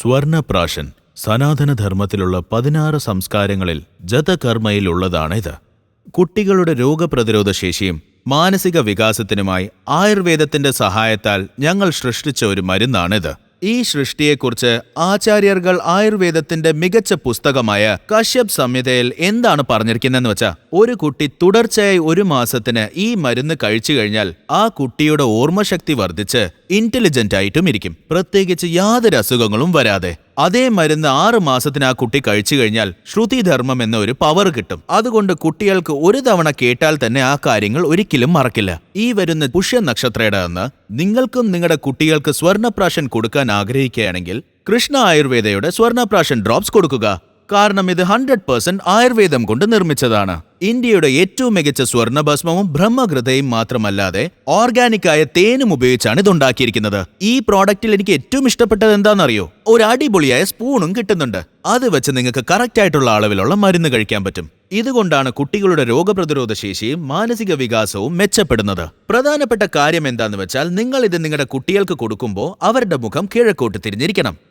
സ്വർണപ്രാശൻ സനാതനധർമ്മത്തിലുള്ള പതിനാറ് സംസ്കാരങ്ങളിൽ ജതകർമ്മയിലുള്ളതാണിത്. കുട്ടികളുടെ രോഗപ്രതിരോധ ശേഷിയും മാനസിക വികാസത്തിനുമായി ആയുർവേദത്തിന്റെ സഹായത്താൽ ഞങ്ങൾ സൃഷ്ടിച്ച ഒരു മരുന്നാണിത്. ഈ സൃഷ്ടിയെക്കുറിച്ച് ആചാര്യർകൾ ആയുർവേദത്തിന്റെ മികച്ച പുസ്തകമായ കശ്യപ് സംഹിതയിൽ എന്താണ് പറഞ്ഞിരിക്കുന്നതെന്ന് വെച്ചാൽ ഒരു കുട്ടി തുടർച്ചയായി ഒരു മാസത്തിന് ഈ മരുന്ന് കഴിച്ചു കഴിഞ്ഞാൽ ആ കുട്ടിയുടെ ഓർമ്മശക്തി വർദ്ധിച്ച് ഇന്റലിജന്റ് ആയിട്ടും ഇരിക്കും. പ്രത്യേകിച്ച് യാതൊരു അസുഖങ്ങളും വരാതെ. അതേ മരുന്ന് ആറ് മാസത്തിന് ആ കുട്ടി കഴിച്ചു കഴിഞ്ഞാൽ ശ്രുതിധർമ്മം എന്ന ഒരു പവർ കിട്ടും. അതുകൊണ്ട് കുട്ടികൾക്ക് ഒരു തവണ കേട്ടാൽ തന്നെ ആ കാര്യങ്ങൾ ഒരിക്കലും മറക്കില്ല. ഈ വരുന്ന പുഷ്യ നക്ഷത്രയുടെ അന്ന് നിങ്ങൾക്കും നിങ്ങളുടെ കുട്ടികൾക്ക് സ്വർണപ്രാശൻ കൊടുക്കാൻ ആഗ്രഹിക്കുകയാണെങ്കിൽ കൃഷ്ണ ആയുർവേദയുടെ സ്വർണപ്രാശൻ ഡ്രോപ്സ് കൊടുക്കുക. കാരണം ഇത് ഹൺഡ്രഡ് പേഴ്സെന്റ് ആയുർവേദം കൊണ്ട് നിർമ്മിച്ചതാണ്. ഇന്ത്യയുടെ ഏറ്റവും മികച്ച സ്വർണഭസ്മവും ബ്രഹ്മകൃതയും മാത്രമല്ലാതെ ഓർഗാനിക് ആയ തേനും ഉപയോഗിച്ചാണ് ഇത് ഉണ്ടാക്കിയിരിക്കുന്നത് ഈ പ്രോഡക്റ്റിൽ എനിക്ക് ഏറ്റവും ഇഷ്ടപ്പെട്ടത് എന്താണെന്നറിയോ? ഒരു അടിപൊളിയായ സ്പൂണും കിട്ടുന്നുണ്ട്. അത് വെച്ച് നിങ്ങൾക്ക് കറക്റ്റ് ആയിട്ടുള്ള അളവിലുള്ള മരുന്ന് കഴിക്കാൻ പറ്റും. ഇതുകൊണ്ടാണ് കുട്ടികളുടെ രോഗപ്രതിരോധ ശേഷിയും മാനസിക വികാസവും മെച്ചപ്പെടുന്നത്. പ്രധാനപ്പെട്ട കാര്യം എന്താന്ന് വെച്ചാൽ നിങ്ങൾ ഇത് നിങ്ങളുടെ കുട്ടികൾക്ക് കൊടുക്കുമ്പോൾ അവരുടെ മുഖം കിഴക്കോട്ട് തിരിഞ്ഞിരിക്കണം.